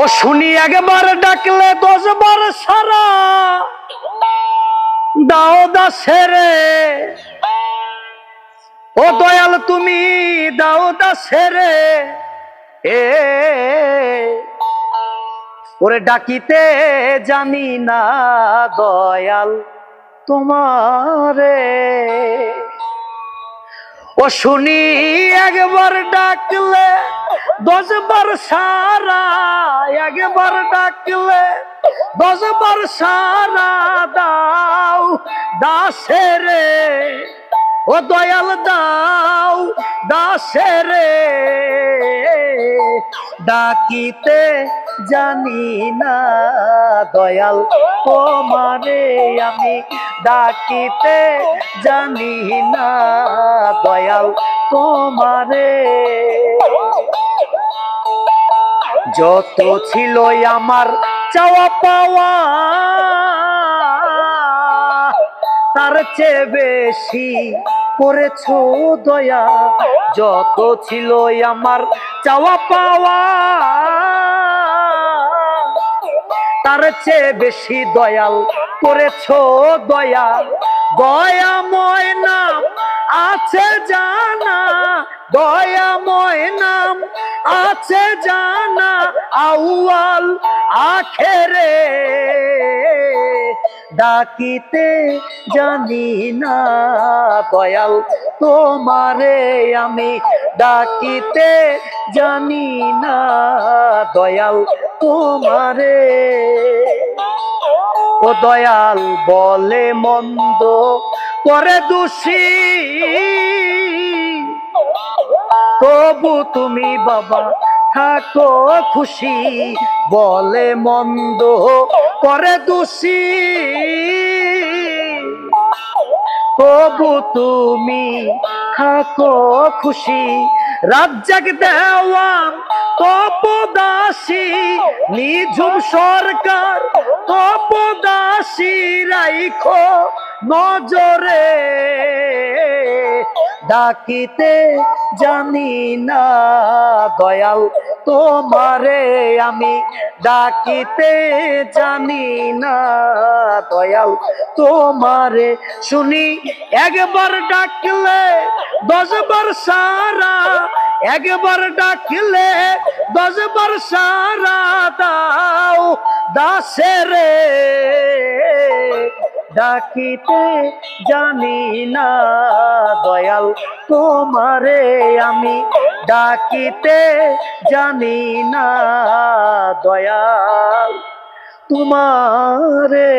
ও শুনি একবার ডাকলে দশ বার সারা। দাও দা সেরে ও দয়াল তুমি, দাও দা সেরে এ, ওরে ডাকিতে জানি না দয়াল তোমারে। ও শুনি একবার ডাকলে দশবার সারা। একবার ডাকলে, দশবার সারা দাও, দাসেরে, ও দয়াল দাও, দাসেরে। ডাকিতে জানি না দয়াল, তোমারে আমি ডাকিতে জানি না দয়াল, তোমারে। যত ছিল আমার চাওয়া পাওয়া, তার চেয়ে বেশি করেছ দয়া। যত ছিল আমার চাওয়া পাওয়া, তার চেয়ে বেশি দয়াল করেছ দয়া। দয়াময় নাম আছে জানা দয়াময় ময়নাম আছে জানা, আউয়াল আখেরে। ডাকিতে জানি না দয়াল, তোমারে আমি ডাকিতে জানি না দয়াল, তোমারে। ও দয়াল বলে মন্দ, করে দোষী। তবু তুমি বাবা, থাকো খুশি, বলে মন্দ, করে দোষী। তবু তুমি থাকো খুশি রাজ্জাক দেওয়ান তপদাসী নিঝুম সরকার তপদাসী রাইখো। নজরে ডাকিতে জানি না, দয়াল তোমারে আমি ডাকিতে জানি না, দয়াল তোমারে শুনি, একবার ডাকলে দশবার সারা, একবার ডাকলে দশবার সারা দাও দাসেরে ডাকিতে জানি না দয়াল তোমারে আমি ডাকিতে জানি না দয়াল তোমারে